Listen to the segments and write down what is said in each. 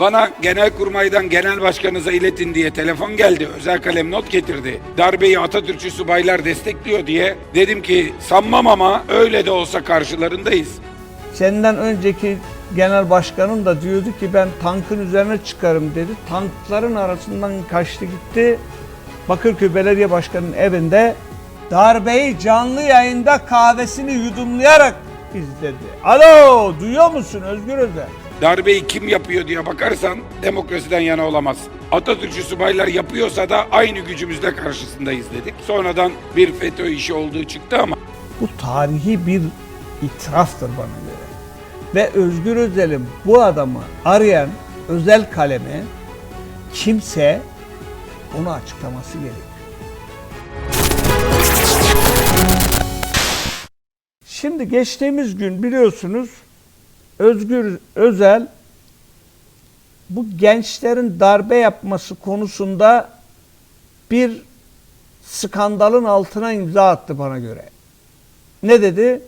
Bana Genelkurmay'dan genel başkanınıza iletin diye telefon geldi. Özel kalem not getirdi. Darbeyi Atatürkçü subaylar destekliyor diye. Dedim ki sanmam ama öyle de olsa karşılarındayız. Senden önceki genel başkanın da diyordu ki ben tankın üzerine çıkarım dedi. Tankların arasından kaçtı gitti. Bakırköy Belediye Başkanı'nın evinde darbeyi canlı yayında kahvesini yudumlayarak izledi. Alo duyuyor musun Özgür Özel? Darbeyi kim yapıyor diye bakarsan demokrasiden yana olamaz. Atatürkçü subaylar yapıyorsa da aynı gücümüzle karşısındayız dedik. Sonradan bir FETÖ işi olduğu çıktı ama Bu tarihi bir itiraftır bana göre. Ve Özgür Özel'in bu adamı arayan özel kalemi kimse onu açıklaması gerekiyor. Şimdi geçtiğimiz gün biliyorsunuz Özgür Özel bu gençlerin darbe yapması konusunda bir skandalın altına imza attı bana göre. Ne dedi?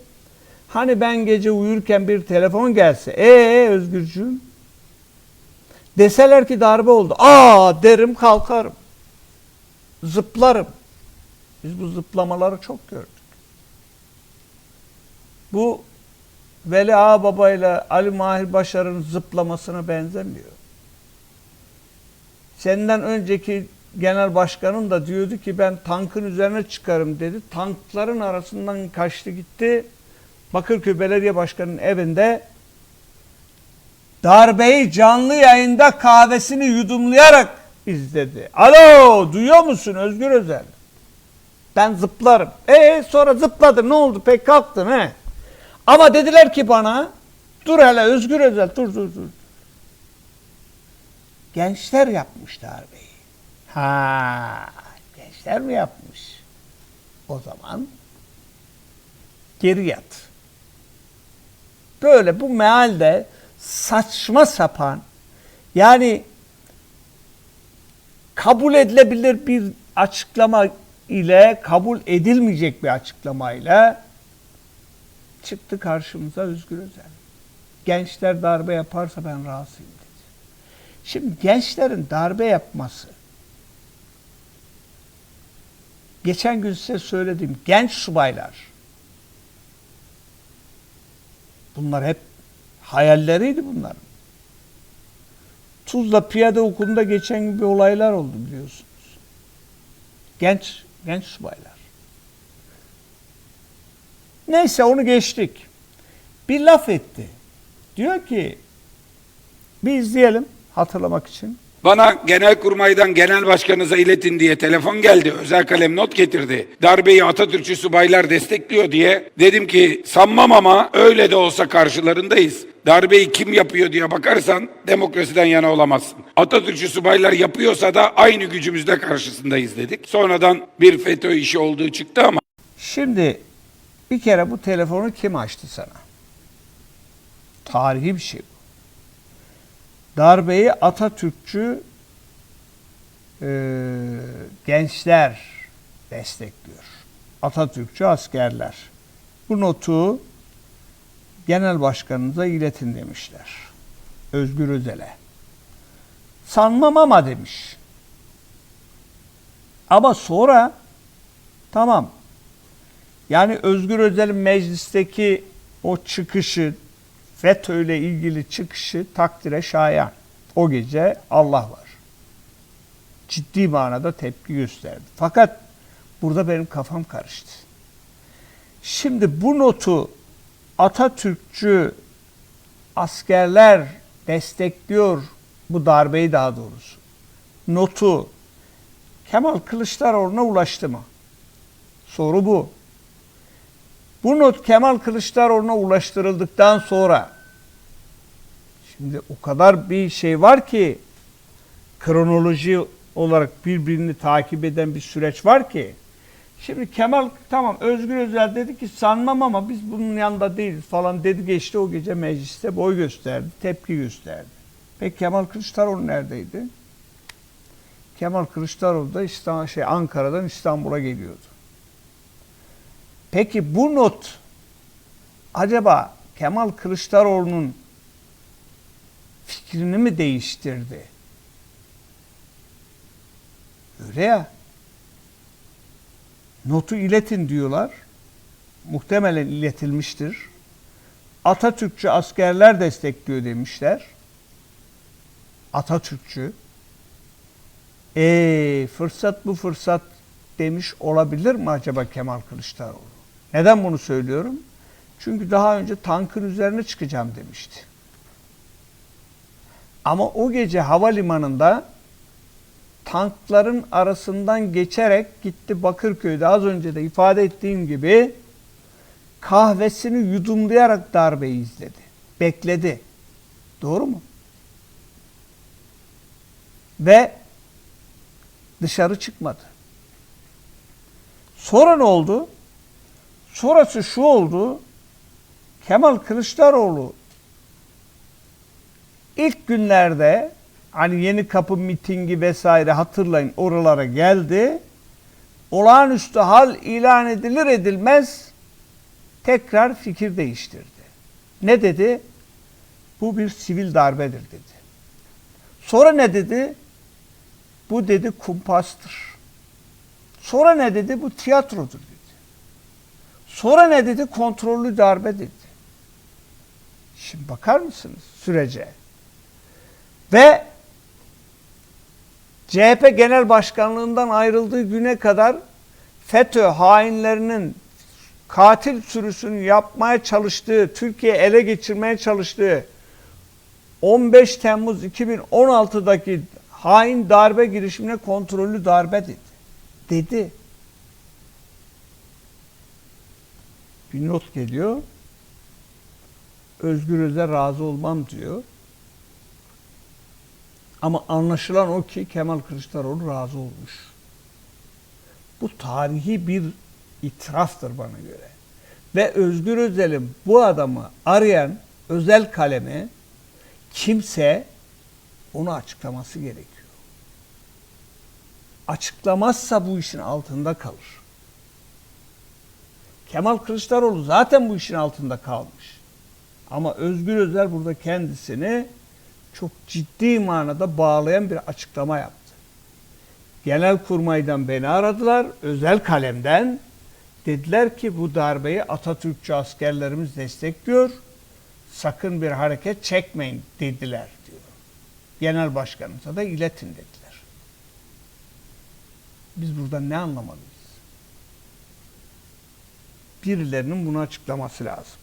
Hani ben gece uyurken bir telefon gelse, ee Özgürcüğüm? Deseler ki darbe oldu. Aa derim kalkarım. Zıplarım. Biz bu zıplamaları çok gördük. Bu Veli Ağababa ile Ali Mahir Başar'ın zıplamasına benzemiyor. Senden önceki genel başkanın da diyordu ki ben tankın üzerine çıkarım dedi. Tankların arasından kaçtı gitti. Bakırköy Belediye Başkanı'nın evinde darbeyi canlı yayında kahvesini yudumlayarak izledi. Alo duyuyor musun Özgür Özel? Ben zıplarım. E sonra zıpladın ne oldu pek kalktın he? Ama dediler ki bana dur hele Özgür Özel dur dur dur. Gençler yapmış darbeyi. Ha, gençler mi yapmış? O zaman geri yat. Böyle bu mealde saçma sapan yani kabul edilebilir bir açıklama ile kabul edilmeyecek bir açıklama ile çıktı karşımıza Özgür Özel. Gençler darbe yaparsa ben razıyım dedi. Şimdi gençlerin darbe yapması geçen gün size söyledim genç subaylar bunlar hep hayalleriydi bunların. Tuzla piyade okulunda geçen gün bir olaylar oldu biliyorsunuz. Genç genç subaylar. Neyse onu geçtik. Bir laf etti. Diyor ki bir izleyelim hatırlamak için. Bana Genelkurmay'dan genel başkanınıza iletin diye telefon geldi. Özel kalem not getirdi. Darbeyi Atatürkçü subaylar destekliyor diye. Dedim ki sanmam ama öyle de olsa karşılarındayız. Darbeyi kim yapıyor diye bakarsan demokrasiden yana olamazsın. Atatürkçü subaylar yapıyorsa da aynı gücümüzle karşısındayız dedik. Sonradan bir FETÖ işi olduğu çıktı ama Şimdi bir kere bu telefonu kim açtı sana? Tarihi bir şey bu. Darbeyi Atatürkçü e, gençler destekliyor. Atatürkçü askerler. Bu notu genel başkanınıza iletin demişler. Özgür Özel'e. Sanmam ama demiş. Ama sonra tamam yani Özgür Özel'in meclisteki o çıkışı, FETÖ ile ilgili çıkışı takdire şayan. O gece Allah var. Ciddi manada tepki gösterdi. Fakat burada benim kafam karıştı. Şimdi bu notu Atatürkçü askerler destekliyor bu darbeyi daha doğrusu. Notu Kemal Kılıçdaroğlu'na ulaştı mı? Soru bu. Bu not Kemal Kılıçdaroğlu'na ulaştırıldıktan sonra şimdi o kadar bir şey var ki kronoloji olarak birbirini takip eden bir süreç var ki şimdi Kemal tamam Özgür Özel dedi ki sanmam ama biz bunun yanında değiliz falan dedi geçti o gece mecliste boy gösterdi, tepki gösterdi. Peki Kemal Kılıçdaroğlu neredeydi? Kemal Kılıçdaroğlu da İstanbul, şey, Ankara'dan İstanbul'a geliyordu. Peki bu not acaba Kemal Kılıçdaroğlu'nun fikrini mi değiştirdi? Öyle ya. Notu iletin diyorlar. Muhtemelen iletilmiştir. Atatürkçü askerler destekliyor demişler. Atatürkçü. E fırsat bu fırsat demiş olabilir mi acaba Kemal Kılıçdaroğlu? Neden bunu söylüyorum? Çünkü daha önce tankın üzerine çıkacağım demişti. Ama o gece havalimanında tankların arasından geçerek gitti Bakırköy'de az önce de ifade ettiğim gibi kahvesini yudumlayarak darbeyi izledi. Bekledi. Doğru mu? Ve dışarı çıkmadı. Sonra ne oldu? Sonrası şu oldu. Kemal Kılıçdaroğlu ilk günlerde hani yeni kapı mitingi vesaire hatırlayın oralara geldi. Olağanüstü hal ilan edilir edilmez tekrar fikir değiştirdi. Ne dedi? Bu bir sivil darbedir dedi. Sonra ne dedi? Bu dedi kumpastır. Sonra ne dedi? Bu tiyatrodur. Sonra ne dedi? Kontrollü darbe dedi. Şimdi bakar mısınız sürece? Ve CHP Genel Başkanlığından ayrıldığı güne kadar FETÖ hainlerinin katil sürüsünü yapmaya çalıştığı, Türkiye ele geçirmeye çalıştığı 15 Temmuz 2016'daki hain darbe girişimine kontrollü darbe dedi. Dedi. Bir not geliyor. Özgür Özel razı olmam diyor. Ama anlaşılan o ki Kemal Kılıçdaroğlu razı olmuş. Bu tarihi bir itiraftır bana göre. Ve Özgür Özel'in bu adamı arayan özel kalemi kimse onu açıklaması gerekiyor. Açıklamazsa bu işin altında kalır. Kemal Kılıçdaroğlu zaten bu işin altında kalmış. Ama Özgür Özel burada kendisini çok ciddi manada bağlayan bir açıklama yaptı. Genelkurmay'dan beni aradılar, özel kalemden. Dediler ki bu darbeyi Atatürkçü askerlerimiz destekliyor. Sakın bir hareket çekmeyin dediler diyor. Genel başkanımıza da iletin dediler. Biz burada ne anlamalıyız? Birilerinin bunu açıklaması lazım.